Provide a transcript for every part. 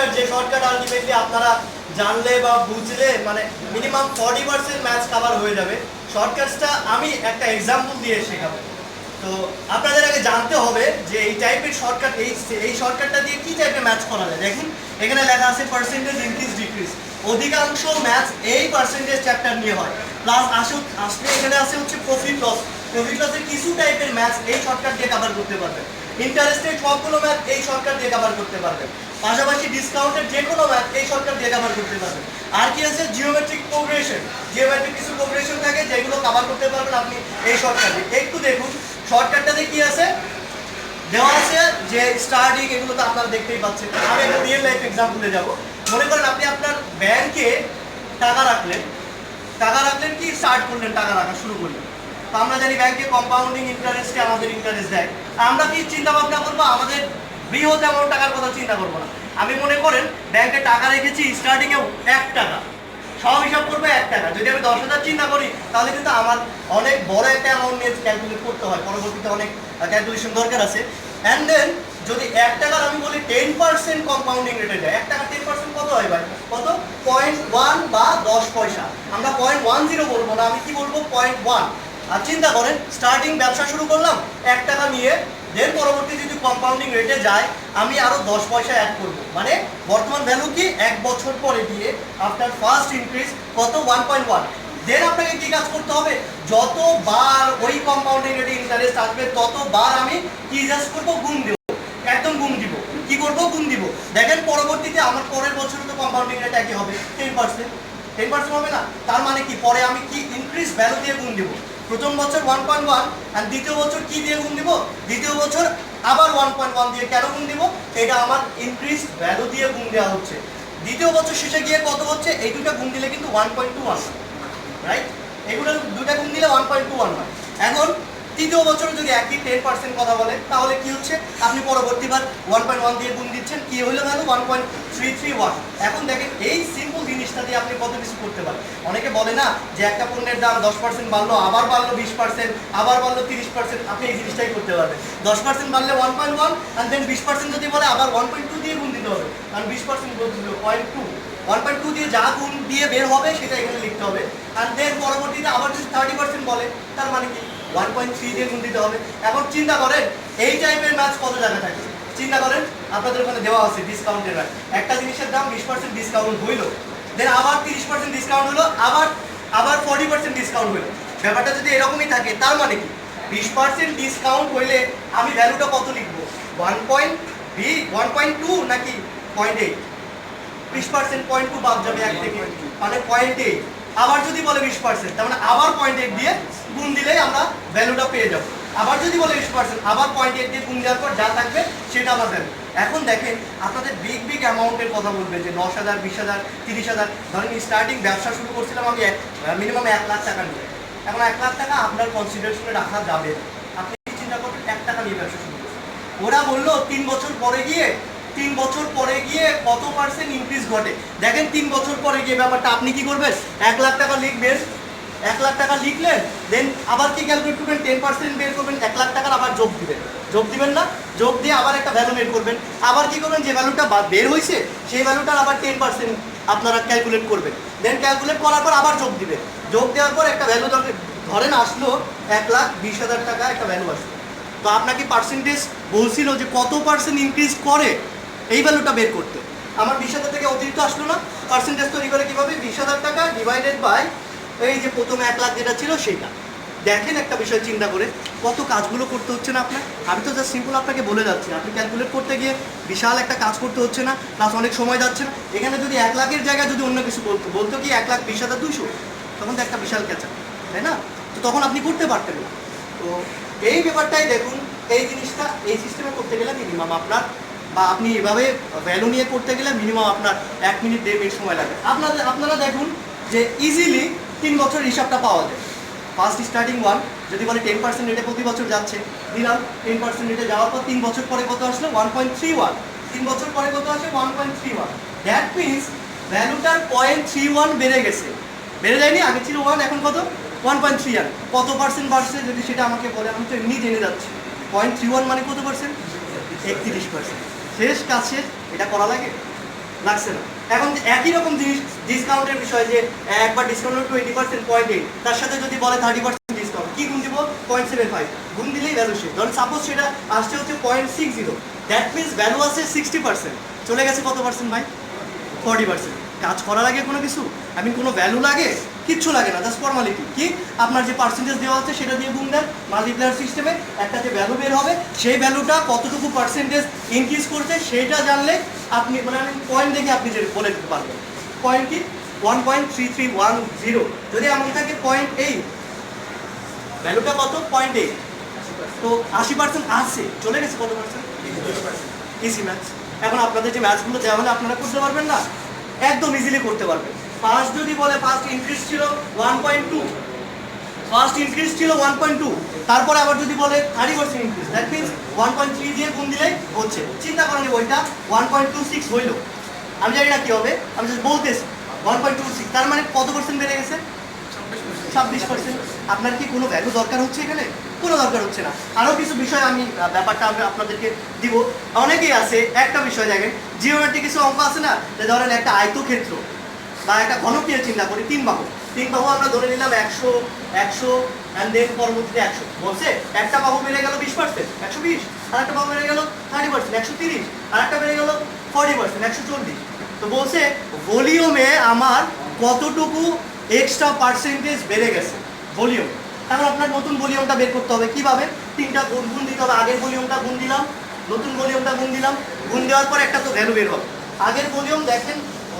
Shortcut যে shortcut ultimately আপনারা জানলে বা বুঝলে মানে minimum forty percent match cover হয়ে যাবে। শর্টকাটসটা আমি একটা এক্সাম্পল দিয়ে শেখাবো। তো আপনাদের আগে জানতে হবে যে এই টাইপের শর্টকাট এই এই শর্টকাটটা দিয়ে কি টাইপের ম্যাচ করা যায়? দেখুন, এখানে লেখা আছে পার্সেন্টেজ ইনক্রিজ ডিক্রিজ অধিকাংশ ম্যাচ এই পার্সেন্টেজ চ্যাপ্টার নিয়ে হয়। প্লাস আসু, আসলে এখানে আছে হচ্ছে প্রফিট লস প্রফিট লসের কিছু টাইপের ম্যাচ এই শর্টকাট দিয়ে কভার করতে পারবেন। ইন্টারেস্টের সবগুলো ম্যাচ এই সরকার দিয়ে কভার করতে পারবেন পাশাপাশি ডিসকাউন্টের যে কোনো ম্যাচ এই সরকার দিয়ে কভার করতে পারবেন আর কি আছে? জিওমেট্রিক প্রোগ্রেশন জিওমেট্রিক কিছু প্রোগ্রেশন থাকে যেগুলো কভার করতে পারবেন আপনি এই শর্টকাটে একটু দেখুন শর্টকাটটাতে কি আছে? দেওয়া আছে যে স্টার্টিং এগুলো তো আপনারা দেখতেই পাচ্ছেন। আমি একটা রিয়েল লাইফ এক্সাম্পলে যাব। মনে করেন আপনি আপনার ব্যাংকে টাকা রাখলেন। টাকা রাখলেন কি? স্টার্ট করলেন টাকা রাখা, শুরু করলেন। তো আমরা জানি ব্যাংকে কম্পাউন্ডিং ইন্টারেস্টে আমাদের ইন্টারেস্ট দেয়। আমরা কি চিন্তা ভাবনা করব? আমাদের বৃহৎ অ্যামাউন্ট টাকার কথা চিন্তা করব না। আমি মনে করেন ব্যাংকে টাকা রেখেছি স্টার্টিংয়ে এক টাকা। সব হিসাব করবে এক টাকা। যদি আমি দশ হাজার চিন্তা করি, তাহলে কিন্তু আমার অনেক বড় একটা অ্যামাউন্ট নিয়ে ক্যালকুলেট করতে হয়। পরবর্তীতে অনেক ক্যালকুলেশন দরকার আছে। অ্যান্ড দেন যদি এক টাকার আমি বলি টেন পার্সেন্ট কম্পাউন্ডিং রেটে যায়, এক টাকা টেন পার্সেন্ট কত হয় ভাই? কত? পয়েন্ট ওয়ান বা দশ পয়সা। আমরা পয়েন্ট ওয়ান জিরো বলব না, আমি কি বলব? পয়েন্ট ওয়ান আর চিন্তা করেন স্টার্টিং ব্যবসা শুরু করলাম, এক টাকা নিয়ে দেন পরবর্তী যদি কম্পাউন্ডিং রেটে যায়, আমি আরও দশ পয়সা অ্যাড করব। মানে বর্তমান ভ্যালু কি? এক বছর পরে দিয়ে আফটার ফার্স্ট ইনক্রিজ কত? ওয়ান পয়েন্ট ওয়ান দেন আপনাকে কি কাজ করতে হবে? যতবার ওই কম্পাউন্ডিং রেটে ইন্টারেস্ট আসবে, ততবার আমি কি জাস্ট করব, গুণ দেবো। একদম গুণ দিব। কি করব? গুণ দিব। দেখেন, পরবর্তীতে আমার পরের বছর তো কম্পাউন্ডিং রেট একই হবে। টেন পার্সেন্ট টেন পার্সেন্ট হবে না। তার মানে কি? পরে আমি কি ইনক্রিজ ভ্যালু দিয়ে গুণ দিব? প্রথম বছর ওয়ান পয়েন্ট ওয়ান আর দ্বিতীয় বছর কি দিয়ে গুণ দিব? দ্বিতীয় বছর আবার ওয়ান পয়েন্ট ওয়ান দিয়ে কেন গুণ দিব? এটা আমার ইনক্রিজ ভ্যালু দিয়ে গুণ দেওয়া হচ্ছে। দ্বিতীয় বছর শেষে গিয়ে কত হচ্ছে? এই দুটা গুণ দিলে কিন্তু one point two one right এগুলো দুটা গুণ দিলে ওয়ান পয়েন্ট টু ওয়ান হয়। এখন তৃতীয় বছরে যদি একই টেন পার্সেন্ট কথা বলে, তাহলে কি হচ্ছে? আপনি পরবর্তীবার ওয়ান পয়েন্ট ওয়ান দিয়ে গুণ দিচ্ছেন। কি হলো value one point three three one এখন দেখেন এই সিম্পল জিনিসটা দিয়ে আপনি কত কিছু করতে পারেন। অনেকে বলে না যে একটা পণ্যের দাম দশ পার্সেন্ট বাড়লো, আবার বাড়লো বিশ পার্সেন্ট আবার বাড়লো তিরিশ পার্সেন্ট আপনি এই জিনিসটাই করতে পারবেন। দশ পার্সেন্ট বাড়লে one point one and then বিশ পার্সেন্ট যদি বলে আবার ওয়ান পয়েন্ট টু দিয়ে গুণ দিতে হবে। কারণ বিশ পার্সেন্ট বলছিল point two one point two দিয়ে যা গুণ দিয়ে বের হবে, সেটা এখানে লিখতে হবে। আর দেন পরবর্তীতে আবার যদি থার্টি পার্সেন্ট বলে, তার মানে কি? ওয়ান পয়েন্ট থ্রি দিয়ে গুণ দিতে হবে। এখন চিন্তা করেন, এই টাইপের ম্যাচ কত জায়গায় থাকে চিন্তা করেন, আপনাদের ওখানে দেওয়া আছে ডিসকাউন্টের একটা জিনিসের দাম বিশ পার্সেন্ট ডিসকাউন্ট হইল। দেন আবার তিরিশ পার্সেন্ট ডিসকাউন্ট হলো, আবার আবার ফর্টি পার্সেন্ট ডিসকাউন্ট হলো। ব্যাপারটা যদি এরকমই থাকে, তার মানে কি? বিশ পার্সেন্ট ডিসকাউন্ট হইলে আমি ভ্যালুটা কত লিখব? One point B one point two নাকি পয়েন্ট এইট বিশ পার্সেন্ট পয়েন্ট টু বাদ যাবে এক থেকে মানে পয়েন্ট এইট আবার যদি বলে বিশ পার্সেন্ট তার মানে আবার পয়েন্ট এইট দিয়ে গুণ দিলেই আমরা ভ্যালুটা পেয়ে যাব। আবার যদি বলে বিশ পার্সেন্ট আবার পয়েন্ট এইট দিয়ে গুণ দেওয়ার পর যা থাকবে, সেটা আমার ভ্যালু এখন দেখেন আপনাদের বিগ বিগ অ্যামাউন্টের কথা বলবে যে দশ হাজার, বিশ হাজার, তিরিশ হাজার। ধরেন স্টার্টিং ব্যবসা শুরু করছিলাম আমি মিনিমাম এক লাখ টাকা নিয়ে। এখন এক লাখ টাকা আপনার কনসিডারেশনে রাখা যাবে আপনি চিন্তা করবেন, এক টাকা নিয়ে ব্যবসা শুরু করছেন। ওরা বলল, তিন বছর পরে গিয়ে, তিন বছর পরে গিয়ে কত পার্সেন্ট ইনক্রিজ ঘটে? দেখেন তিন বছর পরে গিয়ে ব্যাপারটা, আপনি কি করবেন? এক লাখ টাকা লিখবেন এক লাখ টাকা লিখলেন দেন আবার কি ক্যালকুলেট করবেন? টেন পার্সেন্ট বের করবেন, এক লাখ টাকার আবার যোগ দিবেন। যোগ দিবেন না, যোগ দিয়ে আবার একটা ভ্যালু বের করবেন। আবার কি করবেন? যে ভ্যালুটা বের হয়েছে, সেই ভ্যালুটার আবার টেন পার্সেন্ট আপনারা ক্যালকুলেট করবেন। দেন ক্যালকুলেট করার পর আবার যোগ দিবেন। যোগ দেওয়ার পর একটা ভ্যালু ধরেন আসলো এক লাখ বিশ হাজার টাকা একটা ভ্যালু আসলো। তো আপনাকে পার্সেন্টেজ বলছিল যে কত পার্সেন্ট ইনক্রিজ করে এই ভ্যালুটা বের করতে? আমার বিশ হাজার থেকে অতিরিক্ত আসলো না। পার্সেন্টেজ তৈরি করে কীভাবে? বিশ হাজার টাকা ডিভাইডেড বাই এই যে প্রথমে এক লাখ যেটা ছিল সেটা। দেখেন একটা বিষয় চিন্তা করে, কত কাজগুলো করতে হচ্ছে না আপনার? আমি তো জাস্ট সিম্পল আপনাকে বলে যাচ্ছি, আপনি ক্যালকুলেট করতে গিয়ে বিশাল একটা কাজ করতে হচ্ছে না প্লাস অনেক সময় যাচ্ছে না। এখানে যদি এক লাখের জায়গায় যদি অন্য কিছু বলতো বলতো কি এক লাখ বিশ হাজার দুশো তখন তো একটা বিশাল ক্যাচা তাই না? তো তখন আপনি করতে পারতেন না। তো এই ব্যাপারটাই দেখুন, এই জিনিসটা এই সিস্টেমে করতে গেলে মিনিমাম আপনার, বা আপনি এভাবে ভ্যালু নিয়ে করতে গেলে মিনিমাম আপনার এক মিনিট, দেড় মিনিট সময় লাগে। আপনাদের, আপনারা দেখুন যে ইজিলি তিন বছর হিসাবটা পাওয়া যায়। ফার্স্ট স্টার্টিং ওয়ান যদি বলে টেন পার্সেন্ট রেটে প্রতি বছর যাচ্ছে, দিলাম টেন পার্সেন্ট রেটে যাওয়ার পর তিন বছর পরে কত আসলো? ওয়ান পয়েন্ট থ্রি ওয়ান তিন বছর পরে কত আসে one point three one that means ভ্যালুটার point three one বেড়ে গেছে। বেড়ে যায়নি, আগে ছিল ওয়ান এখন কত? ওয়ান পয়েন্ট থ্রি ওয়ান কত পার্সেন্ট বাড়ছে? যদি সেটা আমাকে বলে, আমি তো এমনি জেনে যাচ্ছি। পয়েন্ট থ্রি ওয়ান মানে কত পার্সেন্ট একত্রিশ পার্সেন্ট শেষ কাজ শেষ, এটা করা লাগে? লাগছে না। এখন একই রকম জিনিস ডিসকাউন্টের বিষয় যে একবার discount twenty percent point eight তার সাথে যদি বলে থার্টি পার্সেন্ট ডিসকাউন্ট কি গুণ দিব? পয়েন্ট সেভেন ফাইভ গুণ দিলেই ভ্যালু শেষ ধরুন সাপোজ সেটা আসছে হচ্ছে point six zero that means value আছে সিক্সটি পার্সেন্ট চলে গেছে কত পার্সেন্ট ভাই? ফর্টি পার্সেন্ট কাজ করা লাগে কোনো কিছু? আই মিন কোনো ভ্যালু লাগে? কিচ্ছু লাগে না জাস্ট ফর্মালিটি কি? আপনার যে পার্সেন্টেজ দেওয়া আছে সেটা দিয়ে গুণ দেন। মাল্টিপ্লায়ার সিস্টেমে একটা যে ভ্যালু বের হবে সেই ভ্যালুটা কতটুকু পার্সেন্টেজ ইনক্রিজ করছে সেইটা জানলে আপনি মানে পয়েন্ট দেখে আপনি যে বলে দিতে পারবেন। পয়েন্ট কি? One point three three one zero যদি এমন থাকে পয়েন্ট এইট ভ্যালুটা কত? পয়েন্ট এইট তো আশি পার্সেন্ট আছে। চলে গেছে কত পার্সেন্ট ইসি ম্যাথস এখন আপনাদের যে ম্যাথসগুলো দেওয়া হলে আপনারা করতে পারবেন না। একদম ইজিলি করতে পারবে। ফার্স্ট যদি বলে ফার্স্ট ইনক্রিজ ছিল one point two first increase ছিল ওয়ান পয়েন্ট টু তারপরে আবার যদি বলে thirty percent increase that means one point three দিয়ে গুণ দিলেই হচ্ছে। চিন্তা করেন ওইটা ওয়ান পয়েন্ট টু সিক্স হইল। আমি জানি না কি হবে আমি জাস্ট বলতেছি ওয়ান পয়েন্ট টু সিক্স তার মানে কত পার্সেন্ট বেড়ে গেছে? ছাব্বিশ পার্সেন্ট আপনার কি কোনো ভ্যালু দরকার হচ্ছে এখানে? কোনো দরকার হচ্ছে না। আরও কিছু বিষয় আমি ব্যাপারটা আমি আপনাদেরকে দিব। অনেকেই আছে, একটা বিষয় দেখেন জিওমেট্রি কিছু অঙ্ক আছে না, যে ধরেন একটা আয়তক্ষেত্র বা একটা ঘনকের চিন্তা করি, তিন বাহু। তিন বাহু আমরা ধরে নিলাম একশো একশো অ্যান্ড দেন পরবর্তীতে একশো। বলছে, একটা বাহু বেড়ে গেল বিশ পার্সেন্ট একশো বিশ আর একটা বাহু বেড়ে গেল থার্টি পার্সেন্ট একশো তিরিশ আর একটা বেড়ে গেল ফর্টি পার্সেন্ট একশো চল্লিশ। তো বলছে, ভলিউমে আমার কতটুকু এক্সট্রা পার্সেন্টেজ বেড়ে গেছে? ভলিউম। তাহলে আপনার নতুন ভলিউমটা বের করতে হবে। কীভাবে? তিনটা গুণ গুণ দিতে হবে। আগের ভলিউমটা গুণ দিলাম, নতুন ভলিউমটা গুণ দিলাম, গুণ দেওয়ার পর একটা তো ভ্যালু বের হবে। আগের ভলিউম দেখেন,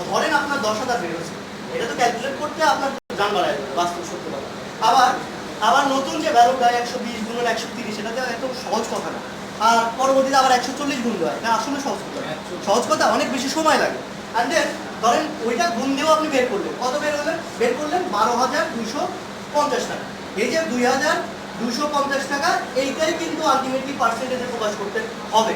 ধরেন আপনার দশ হাজার বের হয়েছে। এটা তো ক্যালকুলেট করতে আপনার জান বাড়ায় বাস্তব সত্য আবার আবার নতুন যে ভ্যালুটা একশো বিশ গুণন একশো তিরিশ, এটা তো এত সহজ কথা না। আর পরবর্তীতে আবার একশো চল্লিশ গুণ দেওয়া এটা আসলে সহজ কথা। সহজ কথা, অনেক বেশি সময় লাগে। আর দেন ধরেন ওইটা গুণ দিয়েও আপনি বের করলেন। কত বের হলেন? বের করলেন বারো হাজার দুশো পঞ্চাশ টাকা। এই যে দুই হাজার দুশো পঞ্চাশ টাকা, এইটাই কিন্তু আলটিমেটলি পার্সেন্টেজে প্রকাশ করতে হবে।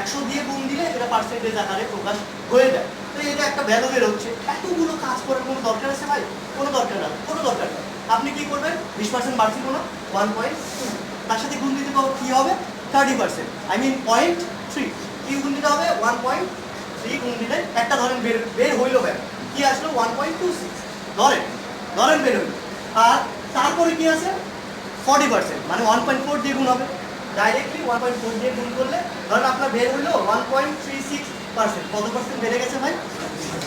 একশো দিয়ে গুণ দিলে এটা পার্সেন্টেজ আকারে প্রকাশ হয়ে যায়। তো এটা একটা ভ্যালু বের হচ্ছে এতগুলো কাজ করার কোনো দরকার আছে ভাই? কোনো দরকার না, কোনো দরকার না। আপনি কি করবেন? বিশ পার্সেন্ট বাড়ছে কোনো ওয়ান পয়েন্ট টু তার সাথে গুণ দিতে পারব কী হবে? Thirty percent I mean point three কি গুণ দিতে হবে? ওয়ান পয়েন্ট থ্রি গুণ দিলে একটা ধরেন বের বের হইল ব্যাগ কি আসলো? ওয়ান পয়েন্ট টু সিক্স ধরেন ধরেন বের হইল। আর তারপরে কি আছে? ফর্টি পার্সেন্ট মানে ওয়ান পয়েন্ট ফোর দিয়ে গুণ হবে। ডাইরেক্টলি ওয়ান পয়েন্ট ফোর দিয়ে গুণ করলে ধরেন আপনার বের হইল one point three six percent কত পার্সেন্ট বেড়ে গেছে ভাই?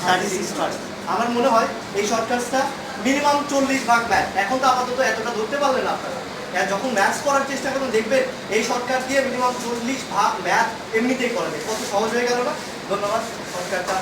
থার্টি সিক্স পার্সেন্ট আমার মনে হয় এই শর্টকাটসটা মিনিমাম চল্লিশ ভাগ ম্যাথ এখন তো আপাতত এতটা ধরতে পারলেন না আপনারা। যখন ম্যাথস করার চেষ্টা করুন দেখবেন এই শর্টকাট দিয়ে মিনিমাম চল্লিশ ভাগ ম্যাথ এমনিতেই করা যায়। কত সহজ হয়ে গেল না? ধন্যবাদ শর্টকাটটা